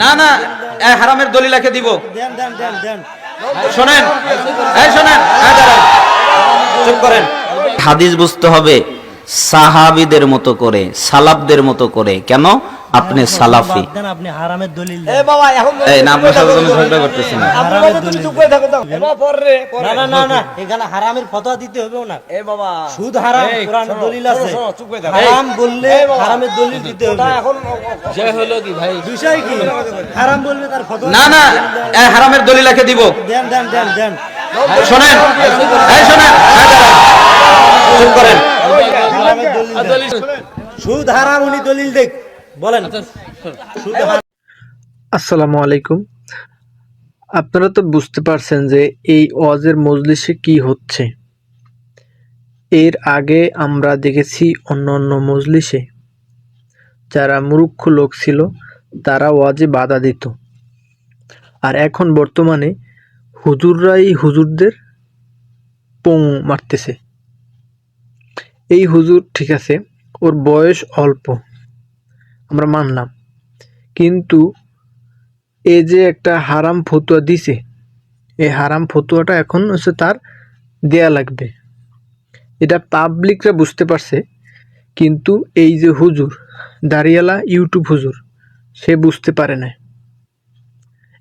না না এ হারামের দলিলাকে দিব। দেন দেন দেন দেন। শোনেন শোনেন চুপ করেন। হাদিস বুঝতে হবে সাহাবিদের মতো করে সালাবদের মতো করে। কেন? আপনি সালাফি। আপনি হারামের দলিল এ বাবা এখন এই না আপনার সাথে আমি ঝগড়া করতেছি না। আপনি বলতে চুপ করে থাকো তো। বাবা পর না না না না এখানে হারামের ফতোয়া দিতে হবে না এ বাবা। সুদ হারাম কোরআন দলিল আছে। চুপ করে থাকো। হারাম বললে হারামের দলিল দিতে হবে। এখন যে হলো কি ভাই? বিষয় কি? হারাম বললে তার ফতোয়া না না এ হারামের দলিলাকে দিব। দেন দেন দেন দেন। শোনেন এই শোনেন চুপ করেন। হারামের দলিল দেন। সুদ হারাম উনি দলিল দেখ। বলেন। আসসালামু আলাইকুম। আপনারা তো বুঝতে পারছেন যে এই ওয়াজের মজলিসে কি হচ্ছে। এর আগে আমরা দেখেছি অন্য অন্য মজলিসে। যারা মূর্খ লোক ছিল তারা ওয়াজে বাধা দিত। আর এখন বর্তমানে হুজুররাই হুজুরদের পোং মারতেছে। এই হুজুর ঠিক আছে ওর বয়স অল্প। আমরা মানলাম। কিন্তু এ যে একটা হারাম ফতুয়া দিছে, এই হারাম ফতুয়াটা এখন হচ্ছে তার দেয়া লাগবে। এটা পাবলিকরা বুঝতে পারছে, কিন্তু এই যে হুজুর, দাঁড়িয়ালা ইউটিউব হুজুর, সে বুঝতে পারে না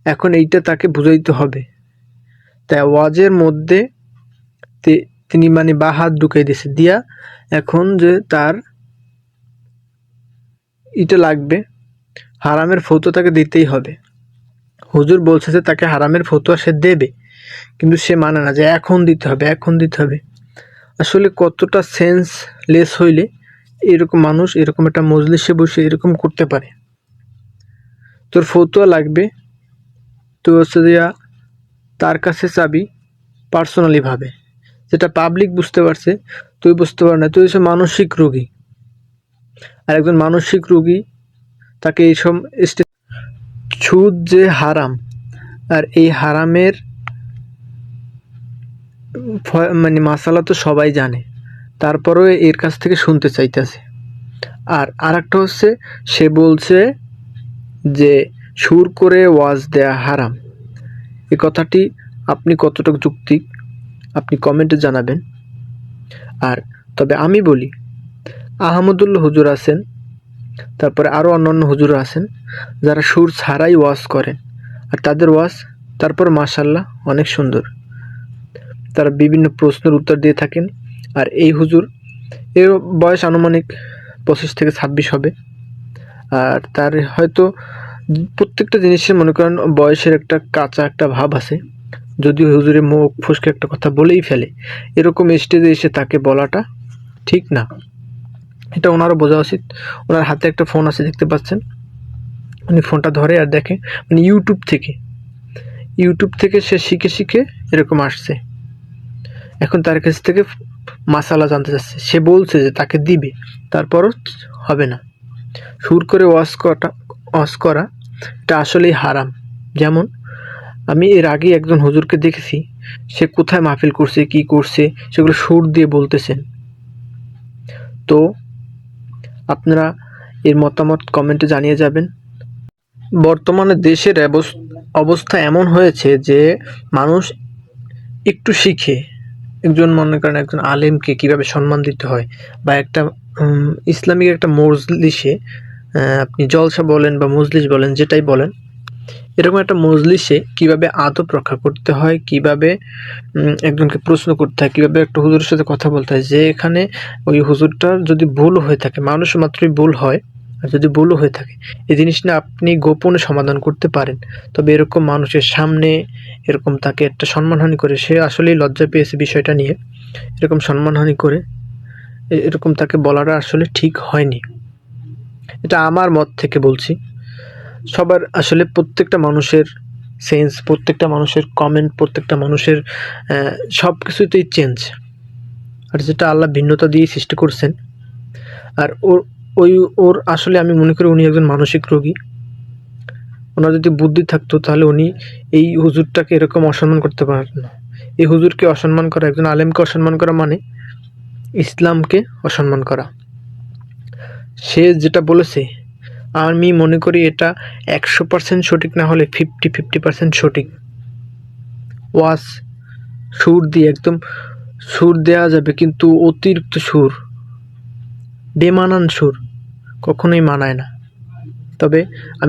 এখন এইটা তাকে বুঝাইতে হবে। তাই ওয়াজের মধ্যে তিনি মানে বা হাত ঢুকাই দিছে। দিয়া এখন যে তার এটা লাগবে। হারামের ফটো তাকে দিতেই হবে। হুজুর বলছে যে তাকে হারামের ফতুয়া সে দেবে, কিন্তু সে মানে না যে এখন দিতে হবে, এখন দিতে হবে। আসলে কতটা সেন্স লেস হইলে এরকম মানুষ, এরকম একটা মজলিসে বসে এরকম করতে পারে। তোর ফতুয়া লাগবে তো হচ্ছে দিয়া তার কাছে চাবি পার্সোনালি ভাবে। যেটা পাবলিক বুঝতে পারছে, তুই বুঝতে পার না, তুই হচ্ছে মানসিক রোগী। আর একজন মানসিক রুগী, তাকে এইসব স্টে সুদ যে হারাম, আর এই হারামের মানে মাসালা তো সবাই জানে। তারপরেও এর কাছ থেকে শুনতে চাইতেছে। আর আরেকটা হচ্ছে, সে বলছে যে সুর করে ওয়াজ দেয়া হারাম। এ কথাটি আপনি কতটুকু যুক্তি, আপনি কমেন্টে জানাবেন। আর তবে আমি বলি আহমদুল্লাহ হুজুর আছেন, তারপরে আরও অন্যান্য হুজুর আছেন, যারা সুর ছাড়াই ওয়াজ করেন। আর তাদের ওয়াজ, তারপর মাশাল্লাহ অনেক সুন্দর। তারা বিভিন্ন প্রশ্নের উত্তর দিয়ে থাকেন। আর এই হুজুর, এর বয়স আনুমানিক পঁচিশ থেকে ছাব্বিশ হবে। আর তার হয়তো প্রত্যেকটা জিনিসের, মনে করেন, বয়সের একটা কাঁচা একটা ভাব আছে। যদিও হুজুরে মুখ ফুসকে একটা কথা বলেই ফেলে। এরকম স্টেজে এসে তাকে বলাটা ঠিক না। এটা ওনারও বোঝা উচিত। ওনার হাতে একটা ফোন আছে, দেখতে পাচ্ছেন? উনি ফোনটা ধরে আর দেখে মানে ইউটিউব থেকে। ইউটিউব থেকে সে শিখে শিখে এরকম আসছে। এখন তার কাছ থেকে মাসালা জানতে চাচ্ছে। সে বলছে যে তাকে দিবে, তারপরও হবে না। সুর করে ওয়াশ করাটা ওয়াশ করা, এটা আসলেই হারাম। যেমন, আমি এর আগে একজন হুজুরকে দেখেছি, সে কোথায় মাহফিল করছে, কি করছে, সেগুলো সুর দিয়ে বলতেছেন। তো আপনারা এর মতামত কমেন্টে জানিয়ে যাবেন। বর্তমানে দেশের অবস- অবস্থা এমন হয়েছে যে মানুষ একটু শিখে। একজন মনে করেন একজন আলেমকে কীভাবে সম্মান দিতে হয় বা একটা ইসলামিক একটা মজলিসে আপনি জলসা বলেন বা মজলিস বলেন, যেটাই বলেন এরকম একটা মজলিসে কীভাবে আদব রক্ষা করতে হয়, কীভাবে একজনকে প্রশ্ন করতে হয়, কীভাবে একটা হুজুরের সাথে কথা বলতে হয়, যে এখানে ওই হুজুরটার যদি ভুল হয়ে থাকে, মানুষ মাত্রই ভুল হয়, আর যদি ভুলও হয়ে থাকে, এই জিনিসটা আপনি গোপনে সমাধান করতে পারেন। তবে এরকম মানুষের সামনে এরকম তাকে একটা সম্মানহানি করে, সে আসলেই লজ্জা পেয়েছে বিষয়টা নিয়ে, এরকম সম্মানহানি করে এরকম তাকে বলাটা আসলে ঠিক হয়নি। এটা আমার মত থেকে বলছি। সবার আসলে প্রত্যেকটা মানুষের সেন্স প্রত্যেকটা মানুষের কমেন্ট প্রত্যেকটা মানুষের সব কিছুতেই চেঞ্জ আর যেটা আল্লাহ ভিন্নতা দিয়ে সৃষ্টি করছেন, আর ওর, ওই, ওর আসলে আমি মনে করি উনি একজন মানসিক রোগী। ওনার যদি বুদ্ধি থাকতো, তাহলে উনি এই হুজুরটাকে এরকম অসম্মান করতে পারতেন না। এই হুজুরকে অসম্মান করা, একজন আলেমকে অসম্মান করা মানে ইসলামকে অসম্মান করা। সে যেটা বলেছে আমি মনে করি এটা একশো পার্সেন্ট সঠিক, না হলে ফিফটি ফিফটি পার্সেন্ট সঠিক। ওয়াশ সুর দিয়ে, একদম সুর দেওয়া যাবে, কিন্তু অতিরিক্ত সুর, বেমানান সুর কখনোই মানায় না। তবে আমি